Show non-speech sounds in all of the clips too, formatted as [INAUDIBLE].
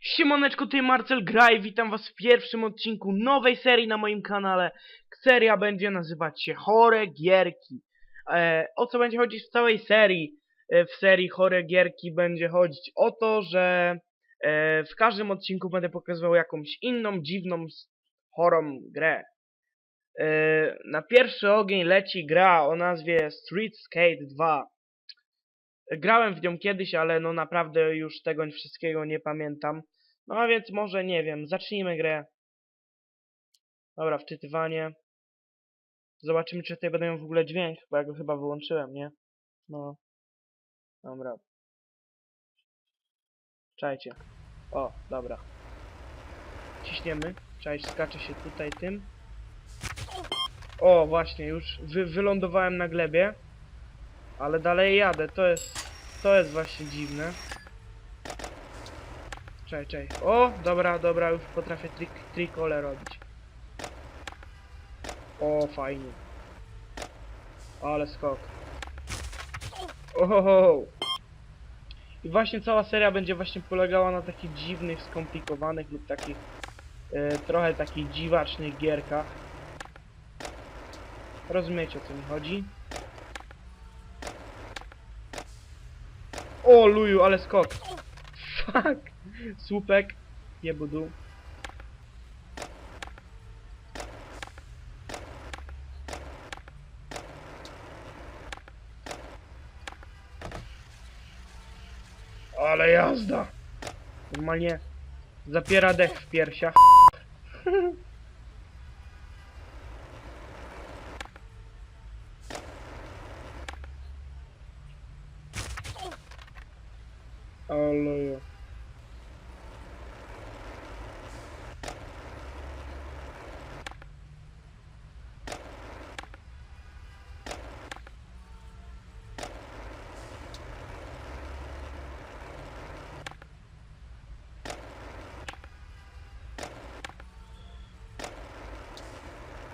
Siemoneczko, tutaj Marcel Gra i witam was w pierwszym odcinku nowej serii na moim kanale. Seria będzie nazywać się Chore Gierki. E, o co będzie chodzić w całej serii? E, w serii Chore Gierki będzie chodzić o to, że e, w każdym odcinku będę pokazywał jakąś inną, dziwną, chorą grę. E, na pierwszy ogień leci gra o nazwie Street Skate 2. Grałem w nią kiedyś, ale no naprawdę już tego wszystkiego nie pamiętam. No a więc może, nie wiem, zacznijmy grę. Dobra, wczytywanie. Zobaczymy, czy tutaj będę miał w ogóle dźwięk, bo ja go chyba wyłączyłem, nie? No. Dobra. Czajcie. O, dobra. Ciśniemy. Czajcie, skacze się tutaj tym. O, właśnie, już wy wylądowałem na glebie. Ale dalej jadę, to jest... To jest właśnie dziwne. Czekaj, czekaj. O, dobra, dobra, już potrafię trik, trikole robić. O, fajnie. Ale skok. Ohoho. I właśnie cała seria będzie właśnie polegała na takich dziwnych, skomplikowanych lub takich e, trochę takich dziwacznych gierkach. Rozumiecie o co mi chodzi? O, luju, ale skok. Fuck. Słupek. Jebudu. Ale jazda. Normalnie zapiera dech w piersiach. [LAUGHS] Ale...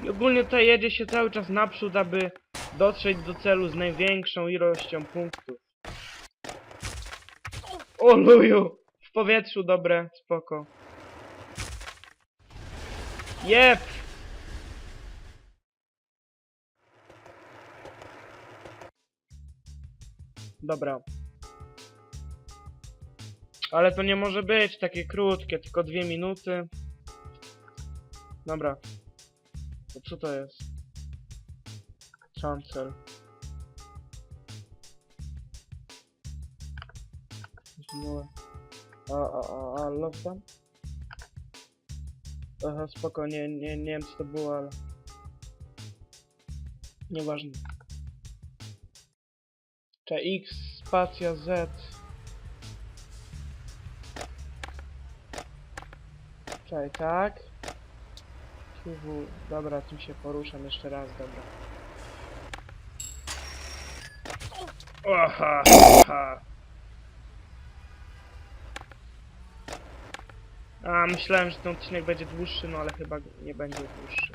I ogólnie tutaj jedzie się cały czas naprzód, aby dotrzeć do celu z największą ilością punktów. O luju! W powietrzu dobre, spoko. Jep! Dobra. Ale to nie może być takie krótkie, tylko dwie minuty. Dobra. To co to jest? Chancel. Zginąłem. A, a, a, a, love them? Aha, spoko, nie, nie, nie wiem co to było, ale... Nieważne. Czy X, spacja Z. Czekaj, tak. QW, dobra, tu się poruszam jeszcze raz, dobra. Aha, aha. A, myślałem, że ten odcinek będzie dłuższy, no ale chyba nie będzie dłuższy.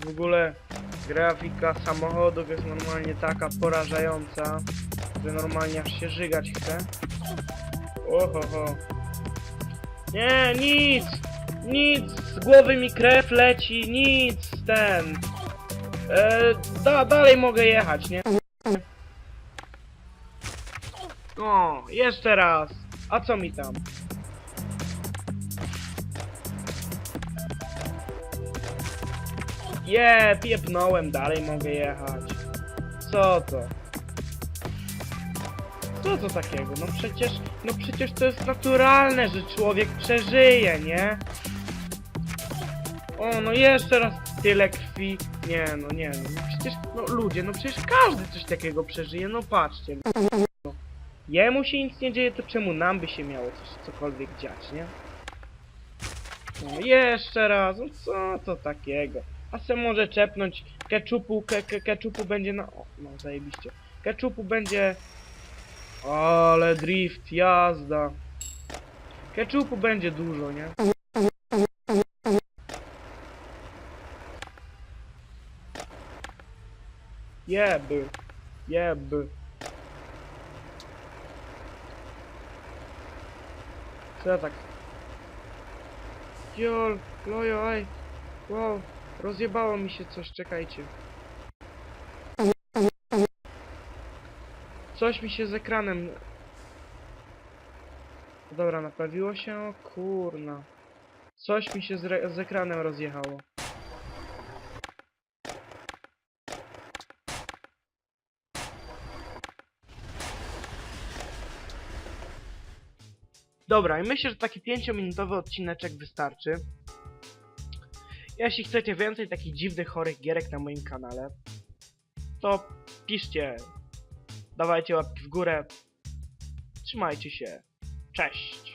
W ogóle grafika samochodów jest normalnie taka porażająca, że normalnie aż się żygać chce. Ohoho. Nie, nic! Nic! Z głowy mi krew leci, nic! Ten... E, da, dalej mogę jechać, nie? O, jeszcze raz! A co mi tam? Je, piepnąłem, dalej mogę jechać. Co to? Co to takiego? No przecież, no przecież to jest naturalne, że człowiek przeżyje, nie? O, no jeszcze raz tyle krwi. Nie, no nie, no, przecież, no ludzie, no przecież każdy coś takiego przeżyje, no patrzcie. No. Jemu się nic nie dzieje, to czemu nam by się miało coś, cokolwiek dziać, nie? No jeszcze raz, no co to takiego? A se może czepnąć keczupu, ke, ke, keczupu będzie na... O, no zajebiście. Keczupu będzie... Ale drift, jazda. Keczupu będzie dużo, nie? Jeb. Jeb. Co ja tak? Jol, lojo, aj. Wow, rozjebało mi się coś, czekajcie. Coś mi się z ekranem... Dobra, naprawiło się? Kurna. Coś mi się z, z ekranem rozjechało. Dobra, i myślę, że taki 5-minutowy odcineczek wystarczy. Jeśli chcecie więcej takich dziwnych, chorych gierek na moim kanale, to piszcie. Dawajcie łapki w górę. Trzymajcie się. Cześć.